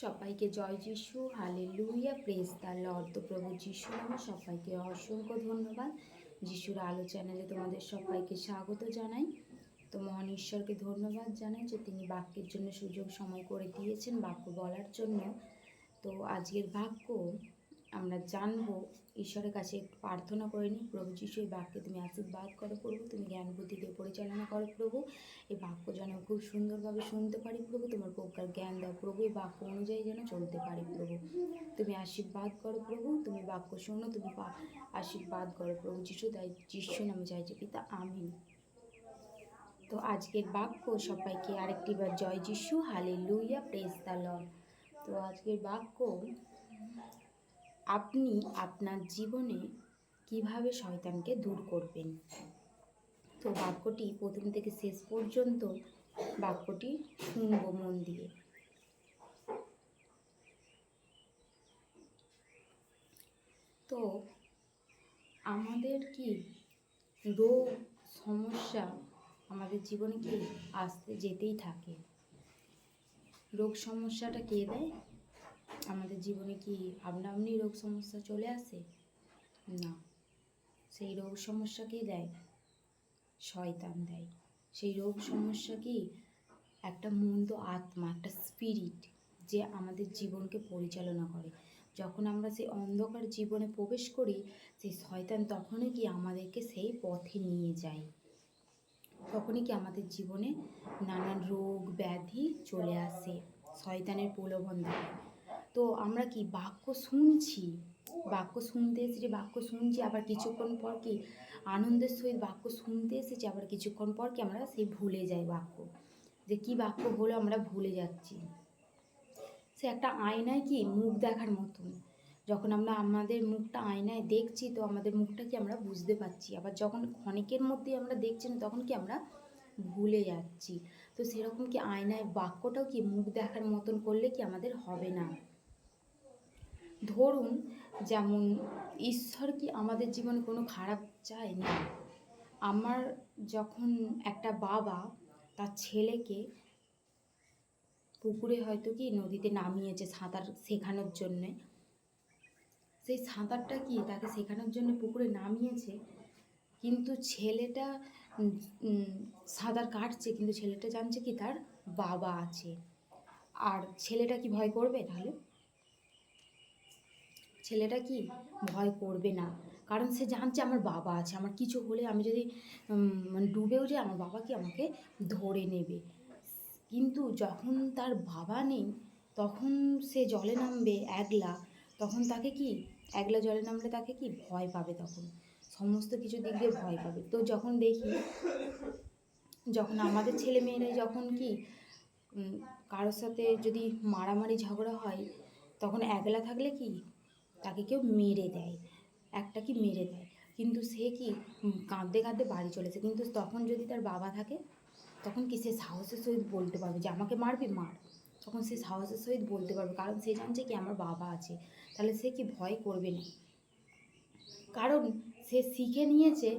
সবাইকে জয় যিশু হালে লুইয়া প্রেস দ্য লর্ড প্রভু যিশু নামে সবাইকে অসংখ্য ধন্যবাদ। যিশুর আলো চ্যানেলে তোমাদের সবাইকে স্বাগত জানাই। তো মহান ঈশ্বরকে ধন্যবাদ জানাই যে তিনি বাক্যের জন্য সুযোগ, সময় করে দিয়েছেন, বাক্য বলার জন্য। তো আজকের বাক্য আমরা জানব, ঈশ্বরের কাছে প্রার্থনা করে নিই, প্রভু যিশু, এই বাক্যে তুমি আশীর্বাদ করো প্রভু, তুমি জ্ঞান বুদ্ধি দিয়ে পরিচালনা করো প্রভু। এই বাক্য যেন খুব সুন্দরভাবে শুনতে পারি প্রভু, তোমার প্রজ্ঞার জ্ঞান দাও প্রভু, এই বাক্য অনুযায়ী যেন চলতে পারি প্রভু। তুমি আশীর্বাদ করো প্রভু, তুমি বাক্য শোনো, তুমি আশীর্বাদ করো প্রভু যিশু, তাই যিশু নামে চাইছে পিতা, আমিন। তো আজকের বাক্য সবাইকে আরেকটিবার জয় যিশু হালে লুইয়া প্রেস দ্য লর্ড। তো আজকের বাক্য আপনি আপনার জীবনে কীভাবে শয়তানকে দূর করবেন? তো বাক্যটি প্রথম থেকে শেষ পর্যন্ত বাক্যটি শুনব মন দিয়ে। তো আমাদের কি রোগ, সমস্যা আমাদের জীবনে কি আসতে যেতেই থাকে? রোগ, সমস্যাটা কে দেয়? আমাদের জীবনে কি আপনা আপনি রোগ সমস্যা চলে আসে? না। সেই রোগ সমস্যা কে দেয়? শয়তান দেয়। সেই রোগ সমস্যা কি? একটা মন্দ আত্মা, একটা স্পিরিট যে আমাদের জীবনকে পরিচালনা করে। যখন আমরা সেই অন্ধকার জীবনে প্রবেশ করি, সেই শয়তান তখনই কি আমাদেরকে সেই পথে নিয়ে যায়। তখনই কি আমাদের জীবনে নানান রোগ ব্যাধি চলে আসে। শয়তানের প্রলোভন দেয় তো আমরা কি বাক্য শুনছি? বাক্য শুনতে এসেছি, বাক্য শুনছি, আবার কিছুক্ষণ পর কি আনন্দের সহিত বাক্য শুনতে এসেছি, আবার কিছুক্ষণ পর কি আমরা সেই ভুলে যাই বাক্য? যে কি বাক্য হলো আমরা ভুলে যাচ্ছি। সে একটা আয়নায় কি মুখ দেখার মতন। যখন আমরা আমাদের মুখটা আয়নায় দেখছি, তো আমাদের মুখটা কি আমরা বুঝতে পারছি। আবার যখন ক্ষণিকের মধ্যে আমরা দেখছি না তখন কি আমরা ভুলে যাচ্ছি। তো সেরকম কি আয়নায় বাক্যটাও কি মুখ দেখার মতন করলে কি আমাদের হবে না? ধরুন, যেমন ঈশ্বর কি আমাদের জীবনে কোনো খারাপ চায় না আমার যখন একটা বাবা তার ছেলেকে পুকুরে হয়তো কি নদীতে নামিয়েছে সাঁতার শেখানোর জন্যে, সেই সাঁতারটা কি তাকে শেখানোর জন্য পুকুরে নামিয়েছে? কিন্তু ছেলেটা সাঁতার কাটছে, কিন্তু ছেলেটা জানছে কি তার বাবা আছে। আর ছেলেটা কি ভয় করবে তাহলে? ছেলেটা কি ভয় করবে না? কারণ সে জানছে আমার বাবা আছে। আমার কিছু হলে আমি যদি মানে ডুবেও যাই, আমার বাবা কি আমাকে ধরে নেবে? কিন্তু যখন তার বাবা নেই, তখন সে জলে নামবে একলা। তখন তাকে কি, একলা জলে নামলে তাকে কি ভয় পাবে তখন? সমস্ত কিছু দিক দিয়ে ভয় পাবে। তো যখন দেখি, যখন আমাদের ছেলে মেয়েরাই যখন কি কারোর সাথে যদি মারামারি ঝগড়া হয়, তখন একলা থাকলে কি তাকে কেউ মেরে দেয়, একটা কি মেরে দেয়। কিন্তু সে কি কাঁদতে কাঁদতে বাড়ি চলেছে কিন্তু তখন যদি তার বাবা থাকে, তখন কি সে সাহসের সহিত বলতে পারবে যে আমাকে মারবি? মার। তখন সে সাহসের সহিত বলতে পারবে। কারণ সে জানছে কি আমার বাবা আছে। তাহলে সে কি ভয় করবে না? কারণ সে শিখে নিয়েছে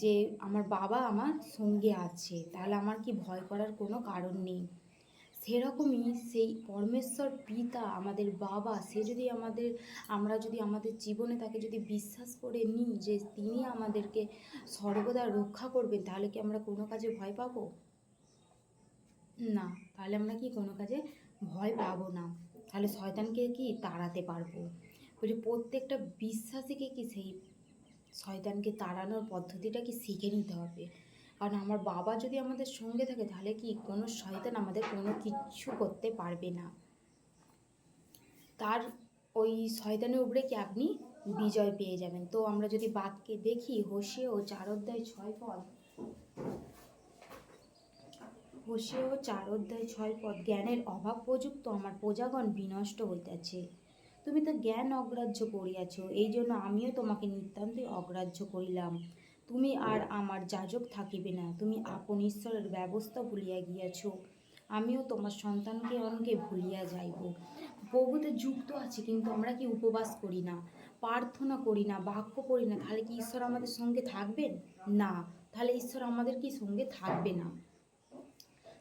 যে আমার বাবা আমার সঙ্গে আছে। তাহলে আমার কি ভয় করার কোনো কারণ নেই? সেরকমই সেই পরমেশ্বর পিতা, আমাদের বাবা, সে যদি আমাদের, আমরা যদি আমাদের জীবনে তাকে যদি বিশ্বাস করে নিই যে তিনি আমাদেরকে সর্বদা রক্ষা করবেন, তাহলে কি আমরা কোনো কাজে ভয় পাবো? না, তাহলে আমরা কি কোনো কাজে ভয় পাবো না? তাহলে শয়তানকে কি তাড়াতে পারব? বলছে প্রত্যেকটা বিশ্বাসীকে কি সেই শয়তানকে তাড়ানোর পদ্ধতিটা কি শিখে নিতে হবে? কারণ আমার বাবা যদি আমাদের সঙ্গে থাকে, তাহলে কি কোনো শয়তান আমাদের কোনো কিচ্ছু করতে পারবে না। তার ওই শয়তানের উপরে কি আপনি বিজয় পেয়ে যাবেন? তো আমরা যদি বাক্যে দেখি হোসে ও চার অধ্যায় ছয় পদ হোসে ও চার অধ্যায় ছয় পদ, জ্ঞানের অভাব প্রযুক্ত আমার প্রজাগণ বিনষ্ট হইতেছে। তুমি তো জ্ঞান অগ্রাহ্য করিয়াছ এই জন্য আমিও তোমাকে নিতান্তই অগ্রাহ্য করিলাম। তুমি আর আমার যাজক থাকিবে না। তুমি আপন ঈশ্বরের ব্যবস্থা ভুলিয়া গিয়াছ। আমিও তোমার সন্তানকে অনকে ভুলিয়া যাইব। প্রভুতে যুক্ত আছে, কিন্তু আমরা কি উপবাস করি না, প্রার্থনা করি না, বাক্য করি না? তাহলে কি ঈশ্বর আমাদের সঙ্গে থাকবেন? না। তাহলে ঈশ্বর আমাদের কি সঙ্গে থাকবে না?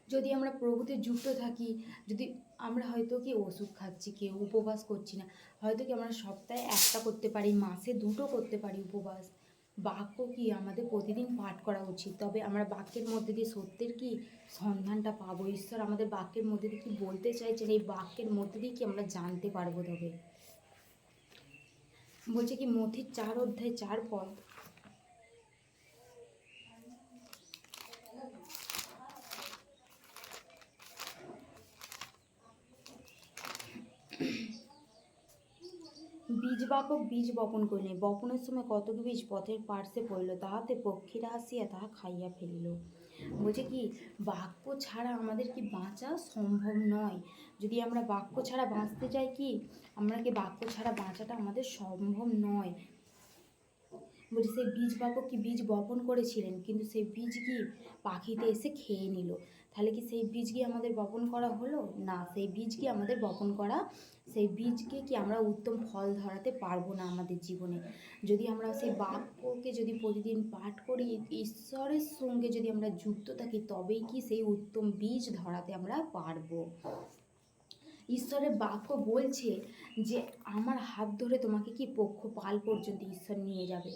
যদি আমরা প্রভুতে যুক্ত থাকি, যদি আমরা হয়তো কি ওষুধ খাচ্ছি, কেউ উপবাস করছি না, হয়তো কি আমরা সপ্তাহে একটা করতে পারি, মাসে দুটো করতে পারি উপবাস। বাক্য কি আমাদের প্রতিদিন পাঠ করা উচিত? তবে আমরা বাক্যের মধ্যে দিয়ে সত্যের কি সন্ধানটা পাবো? ঈশ্বর আমাদের বাক্যের মধ্যে দিয়ে কি বলতে চাইছেন? এই বাক্যের মধ্যে দিয়ে কি আমরা জানতে পারব তবে? বলছে কি, মথির চার অধ্যায় চার পদ বীজ বাপক বীজ বপন করিলেন। বপনের সময় কতক বীজ পথের পার্শ্বে পড়িল, তাহাতে পক্ষীরা আসিয়া তাহা খাইয়া ফেলিল। বলছে কি, বাক্য ছাড়া আমাদের কি বাঁচা সম্ভব নয়? যদি আমরা বাক্য ছাড়া বাঁচতে চাই কি, আমরা কি বাক্য ছাড়া বাঁচাটা আমাদের সম্ভব নয়? বলছে, সেই বীজ বাপক কি বীজ বপন করেছিলেন, কিন্তু সেই বীজ কি পাখিতে এসে খেয়ে নিল? তাহলে কি সেই বীজ কি আমাদের বপন করা হলো? না, সেই বীজ কি আমাদের বপন করা, সেই বীজকে কি আমরা উত্তম ফল ধরাতে পারব না আমাদের জীবনে? যদি আমরা সেই বাক্যকে যদি প্রতিদিন পাঠ করি, ঈশ্বরের সঙ্গে যদি আমরা যুক্ত থাকি, তবেই কি সেই উত্তম বীজ ধরাতে আমরা পারব? ঈশ্বরের বাক্য বলছে যে, আমার হাত ধরে তোমাকে কি পক্ষ পাল পর্যন্ত ঈশ্বর নিয়ে যাবে?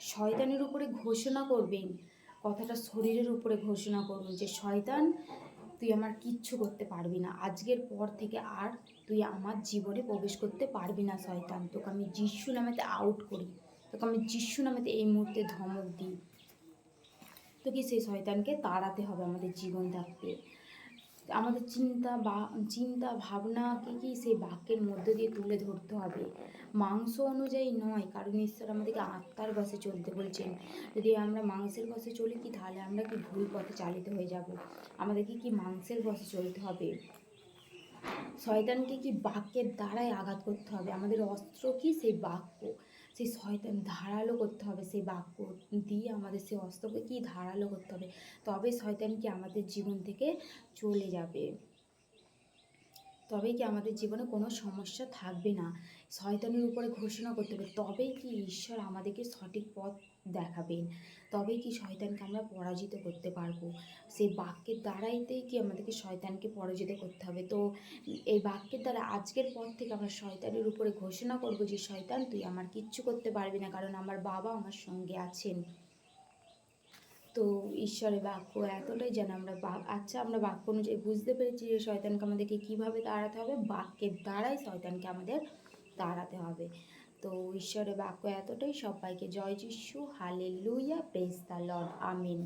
শয়তানের উপরে ঘোষণা করবেন কথাটা শরীরের উপরে ঘোষণা করুন যে, শয়তান, তুই আমার কিচ্ছু করতে পারবি না। আজকের পর থেকে আর তুই আমার জীবনে প্রবেশ করতে পারবি না, শয়তান। তোকে আমি যিশু নামেতে আউট করি। তোকে আমি যিশু নামেতে এই মুহূর্তে ধমক দিই। তোকে সেই শয়তানকে তাড়াতে হবে আমাদের জীবন থাকতে আমাদের চিন্তা বা, চিন্তা ভাবনাকে কি সেই বাক্যের মধ্যে দিয়ে তুলে ধরতে হবে? মাংস অনুযায়ী নয়, কারণ ঈশ্বর আমাদেরকে আত্মার বসে চলতে বলছেন। যদি আমরা মাংসের বসে চলি কি, তাহলে আমরা কি ভুল পথে চালিত হয়ে যাব? আমাদেরকে কি মাংসের বসে চলতে হবে? শয়তানকে কি বাক্যের দ্বারাই আঘাত করতে হবে? আমাদের অস্ত্র কি সেই বাক্য? সেই শয়তান ধারালো করতে হবে, সেই বাক্য দিয়ে আমাদের সেই অস্ত্রকে কি ধারালো করতে হবে? তবে শয়তান কি আমাদের জীবন থেকে চলে যাবে। তবেই কি আমাদের জীবনে কোনো সমস্যা থাকবে না? শয়তানের উপরে ঘোষণা করতে হবে। তবেই কি ঈশ্বর আমাদেরকে সঠিক পথ দেখাবেন? তবেই কি শয়তানকে আমরা পরাজিত করতে পারব? সেই বাক্যের দ্বারাইতেই কি আমাদেরকে শয়তানকে পরাজিত করতে হবে? তো এই বাক্যের দ্বারা আজকের পর থেকে আমরা শয়তানের উপরে ঘোষণা করব যে, শয়তান, তুই আমার কিচ্ছু করতে পারবি না, কারণ আমার বাবা আমার সঙ্গে আছেন। তো ঈশ্বরের বাক্য, এতটাই যেন আমরা আচ্ছা আমরা বাক্য অনুযায়ী বুঝতে পেরেছি যে শয়তানকে আমাদেরকে কীভাবে তাড়াতে হবে, বাক্যের দ্বারাই শয়তানকে আমাদের তাড়াতে হবে। তো ঈশ্বরের বাক্য এতটাই, সবাইকে জয় যিশু হালে লুইয়া লর্ড আমিন।